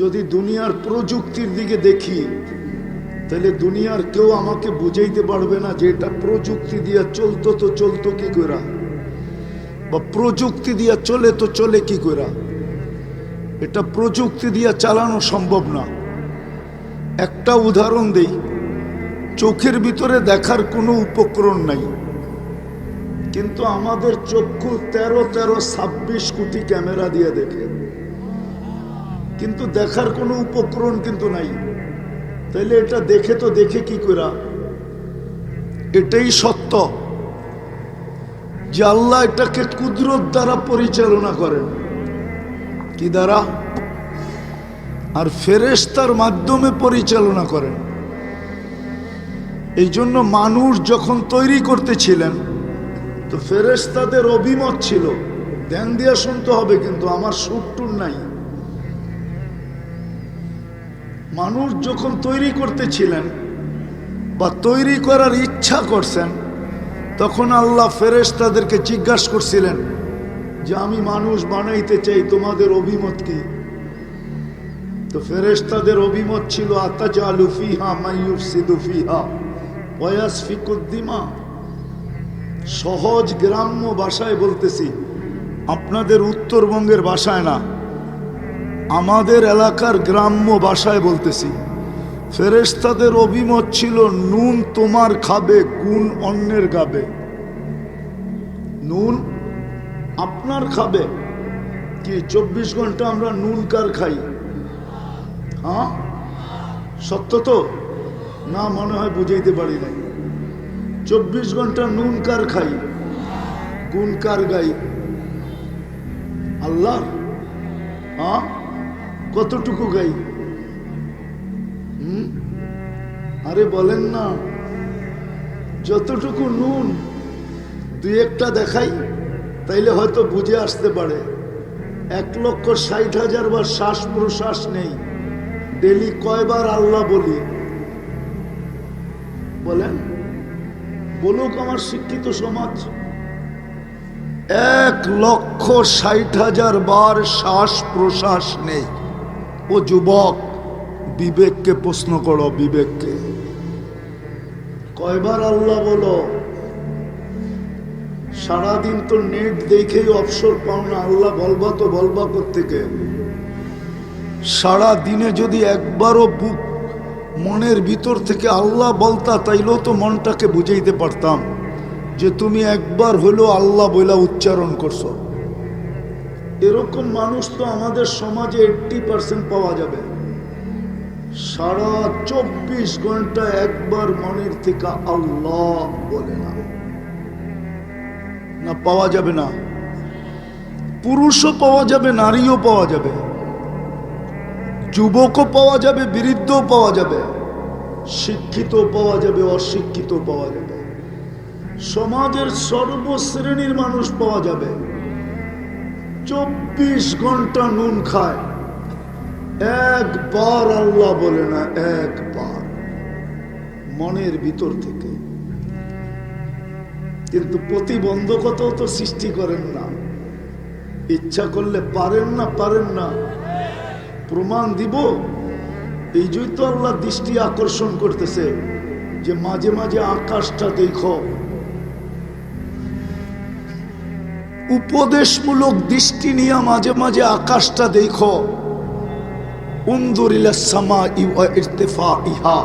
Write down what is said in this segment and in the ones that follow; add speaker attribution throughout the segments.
Speaker 1: যদি দুনিয়ার প্রযুক্তির দিকে দেখি, তাহলে দুনিয়ার কেউ আমাকে বুঝাইতে পারবে না যে এটা প্রযুক্তি দিয়া চলতো তো চলতো কি করে বা প্রযুক্তি দিয়া চলে তো চলে কি করে এটা প্রযুক্তি দিয়ে চালানো সম্ভব না। একটা উদাহরণ দেই, চোখের ভিতরে দেখার কোনো উপকরণ নাই, কিন্তু আমাদের চক্ষু তেরো তেরো ছাব্বিশ কোটি ক্যামেরা দিয়ে দেখে। কিন্তু দেখার কোনো উপকরণ কিন্তু নাই। তাইলে এটা দেখে তো দেখে কি করা এটাই সত্য যে আল্লাহ এটাকে কুদরত দ্বারা পরিচালনা করেন। কি দ্বারা? আর ফেরেশতার মাধ্যমে পরিচালনা করেন। এই জন্য মানুষ যখন তৈরি করতেছিলেন, তো ফেরেশতাদের অভিমত ছিল, ধ্যান দিয়ে শুনতে হবে কিন্তু আমার সুরটুর নাই। মানুষ যখন তৈরি করতেছিলেন বা তৈরি করার ইচ্ছা করছেন, তখন আল্লাহ ফেরেশতাদেরকে জিজ্ঞাসা করছিলেন যে, আমি মানুষ বানাইতে চাই, তোমাদের অভিমত কি? তো ফেরেশতাদের অভিমত ছিল ওয়াসফিকুদ্দিমা সহজ গ্রাম্য ভাষায় বলতেছি, আপনাদের উত্তরবঙ্গের ভাষায় না। আমাদের এলাকার গ্রাম্য ভাষায় বলতেছি। ফেরেশতাদের অভিমত ছিল, নুন তোমার খাবে, গুণ অন্যের গাবে। নুন আপনার খাবে? কি, চব্বিশ ঘণ্টা আমরা নুন কার খাই? হ্যাঁ? সত্য তো? না, মনে হয় বুঝাইতে পারি নাই। চব্বিশ ঘণ্টা নুন কার খাই? গুণ কার গাই? আল্লাহ হ্যাঁ? কতটুকু গাই? হুম? আরে বলেন না, যতটুকু নুন দুই একটা দেখাই, তাইলে হয়তো বুঝে আসতে পারে। এক লক্ষ ষাট হাজার বার শ্বাস প্রশ্বাস নেই। ডেলি কয়বার আল্লাহ বলি। বলেন, বলুক আমার শিক্ষিত সমাজ। এক লক্ষ ষাট হাজার বার শ্বাস প্রশ্বাস নেই। ও যুবক, বিবেককে প্রশ্ন করো, বিবেককে। কয়বার আল্লাহ বলো, সারাদিন তো নেট দেখেই অবসর পাও না, আল্লাহ বলবা তো বলবা থেকে সারা দিনে যদি একবারও বুক মনের ভিতর থেকে আল্লাহ বলতা, তাইলেও তো মনটাকে বুঝাইতে পারতাম যে তুমি একবার হলেও আল্লাহ বইলা উচ্চারণ করছ। এরকম মানুষ তো আমাদের সমাজে এইট্টি পার্সেন্ট পাওয়া যাবে। সারা চব্বিশ ঘণ্টা একবার মনের থেকে আল্লাহ বলে না। না, পাওয়া যাবে না। পুরুষও পাওয়া যাবে, নারীও পাওয়া যাবে। যুবকও পাওয়া যাবে, বৃদ্ধও পাওয়া যাবে। শিক্ষিত পাওয়া যাবে অশিক্ষিত পাওয়া যাবে। সমাজের সর্বশ্রেণীর মানুষ পাওয়া যাবে। চব্বিশ ঘণ্টা নুন খায়। একবার আল্লাহ বলে না, একবার। মনের ভিতর থেকে। কিন্তু প্রতিবন্ধকতাও তো সৃষ্টি করেন না। ইচ্ছা করলে পারেন না পারেন না। প্রমাণ দিব। এই জন্য তো আল্লাহ দৃষ্টি আকর্ষণ করতেছে যে মাঝে মাঝে আকাশটা দেখো। উপদেশমূলক দৃষ্টি নিয়ে মাঝে মাঝে আকাশটা দেখো। ইহা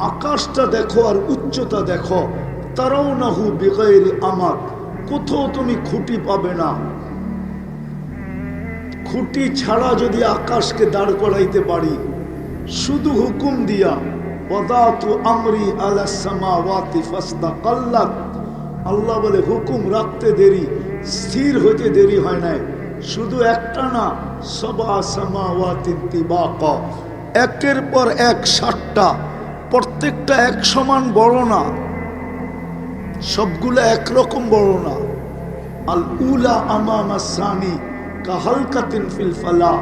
Speaker 1: আকাশটা দেখো আর উচ্চতা দেখো। তারাও না হু বেগাইর আমার কোথাও তুমি খুঁটি পাবে না। খুঁটি ছাড়া যদি আকাশকে দাঁড় করাইতে পারি, শুধু হুকুম দিয়া আমরি কাল্লাত আল্লাহ বলে, হুকুম রাখতে দেরি স্থির হইতে দেরি হয় নাই। শুধু একটা না, সবা সমাওয়াতি বা ক একের পর এক ষাটটা প্রত্যেকটা এক সমান বড় না, সবগুলো একরকম বড় না। আল উলা আমামা সানি কাহালকাতিন ফিল ফালা